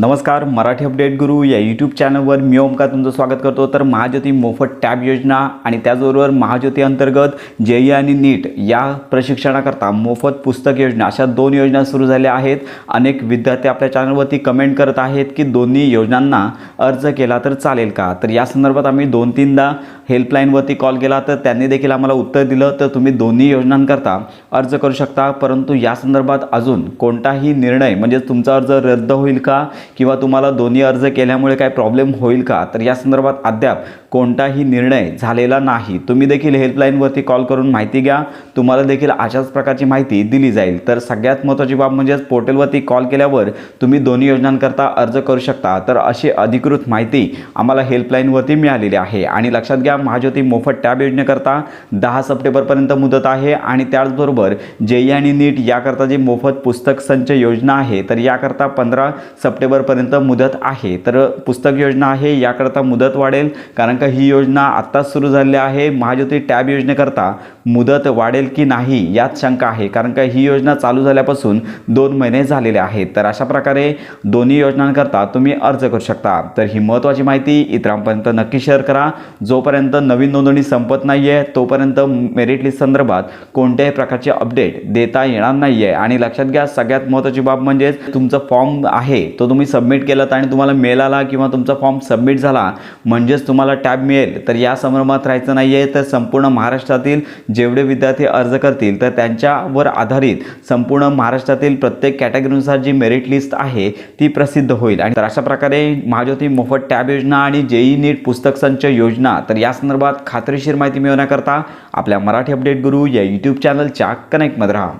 नमस्कार मराठी अपडेट गुरु या यूट्यूब चॅनलवर मी ओमका तुमचं स्वागत करतो. तर महाज्योती मोफत टॅब योजना आणि त्याचबरोबर महाज्योती अंतर्गत जेई आणि नीट या प्रशिक्षणाकरता मोफत पुस्तक योजना अशा दोन योजना सुरू झाल्या आहेत. अनेक विद्यार्थी आपल्या चॅनलवरती कमेंट करत आहेत की दोन्ही योजनांना अर्ज केला तर चालेल का? तर या संदर्भात आम्ही दोन तीनदा हेल्पलाईनवरती कॉल केला तर त्यांनी देखील आम्हाला उत्तर दिलं. तर तुम्ही दोन्ही योजनांकरता अर्ज करू शकता. परंतु या संदर्भात अजून कोणताही निर्णय म्हणजे तुमचा अर्ज रद्द होईल का? किंवा तुम्हाला दोन्ही अर्ज केल्यामुळे काय प्रॉब्लेम होईल का? तर या संदर्भात अद्याप कोणताही निर्णय झालेला नाही. तुम्ही देखील हेल्पलाईनवरती कॉल करून माहिती घ्या. तुम्हाला देखील अशाच प्रकारची माहिती दिली जाईल. तर सगळ्यात महत्त्वाची बाब म्हणजेच पोर्टलवरती कॉल केल्यावर तुम्ही दोन्ही योजनांकरता अर्ज करू शकता. तर अशी अधिकृत माहिती आम्हाला हेल्पलाईनवरती मिळालेली आहे. आणि लक्षात घ्या महाज्योती मोफत टॅब योजनेकरता दहा सप्टेंबरपर्यंत मुदत आहे. आणि त्याचबरोबर जेई आणि नीट याकरता जी मोफत पुस्तक संच योजना आहे तर याकरता पंधरा सप्टेंबरपर्यंत मुदत आहे. तर पुस्तक योजना आहे याकरता मुदत वाढेल. कारण का ही योजना आत्ताच सुरू झाली आहे? महाज्योती टॅब योजनेकरता मुदत वाढेल की नाही यात शंका आहे. कारण का ही योजना चालू झाल्यापासून दोन महिने झालेले आहेत. तर अशा प्रकारे दोन्ही योजनांकरता तुम्ही अर्ज करू शकता. तर ही महत्त्वाची माहिती इतरांपर्यंत नक्की शेअर करा. जोपर्यंत नवीन नोंदणी संपत नाही आहे तोपर्यंत मेरिट लिस्ट संदर्भात कोणत्याही प्रकारचे अपडेट देता येणार नाही आहे आणि लक्षात घ्या सगळ्यात महत्त्वाची बाब म्हणजेच तुमचा फॉर्म आहे तो तुम्ही सबमिट केलात आणि तुम्हाला मेल आला किंवा तुमचा फॉर्म सबमिट झाला म्हणजेच तुम्हाला टॅब मिळेल. तर या संभ्रमात राहायचं नाही आहे तर संपूर्ण महाराष्ट्रातील जेवढे विद्यार्थी अर्ज करतील तर त्यांच्यावर आधारित संपूर्ण महाराष्ट्रातील प्रत्येक कॅटेगरीनुसार जी मेरिट लिस्ट आहे ती प्रसिद्ध होईल. आणि तर अशा प्रकारे महाज्योती मोफत टॅब योजना आणि जेई नीट पुस्तक संच योजना तर या संदर्भात खात्रीशीर माहिती मिळवण्याकरता आपल्या मराठी अपडेट गुरु या यूट्यूब चॅनलच्या कनेक्टमध्ये राहा.